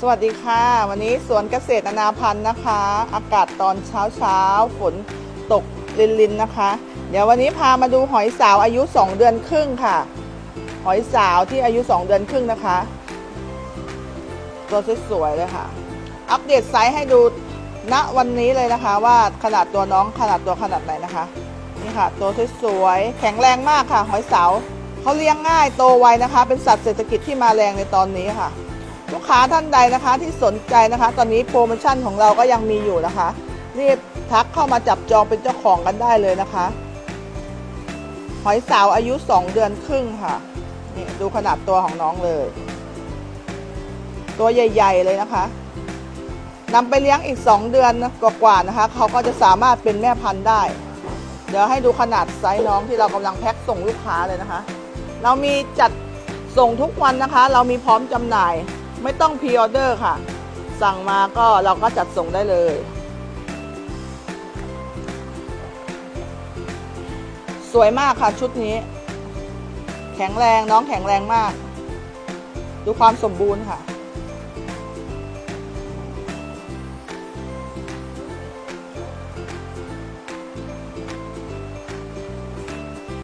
สวัสดีค่ะ วันนี้สวนเกษตรนานาพันธ์นะคะ อากาศตอนเช้าเช้าๆฝนตกลินลินนะคะ เดี๋ยววันนี้พามาดูหอยสาวอายุ 2 เดือนครึ่งค่ะ หอยสาวที่อายุ 2 เดือนครึ่งนะคะ ตัวสวยๆเลยค่ะ อัปเดตไซส์ให้ดูณวันนี้เลยนะคะ ว่าขนาดตัวน้องขนาดตัวขนาดไหนนะคะนี่ค่ะ ตัวสวยๆแข็งแรงมากค่ะ หอยสาวเขาเลี้ยงง่ายโตไวนะคะ เป็นสัตว์เศรษฐกิจที่มาแรงในตอนนี้ค่ะ ลูกค้าท่านใดนะคะที่สนใจนะคะ ตอนนี้โปรโมชั่นของเราก็ยังมีอยู่นะคะ รีบทักเข้ามาจับจองเป็นเจ้าของกันได้เลยนะคะ หอยสาวอายุ 2 เดือนครึ่งค่ะนี่ดูขนาดตัวของน้องเลย ตัวใหญ่ ๆ เลยนะคะนำไปเลี้ยงอีก 2 เดือนกว่าๆนะคะ เขาก็จะสามารถเป็นแม่พันธุ์ได้ เดี๋ยวให้ดูขนาดไซส์น้องที่เรากำลังแพ็คส่งลูกค้าเลยนะคะ เรามีจัดส่งทุกวันนะคะ เรามีพร้อมจำหน่าย ไม่ต้องพรีออเดอร์ค่ะ สั่งมาก็เราก็จัดส่งได้เลย สวยมากค่ะชุดนี้ แข็งแรงน้องแข็งแรงมาก ดูความสมบูรณ์ค่ะ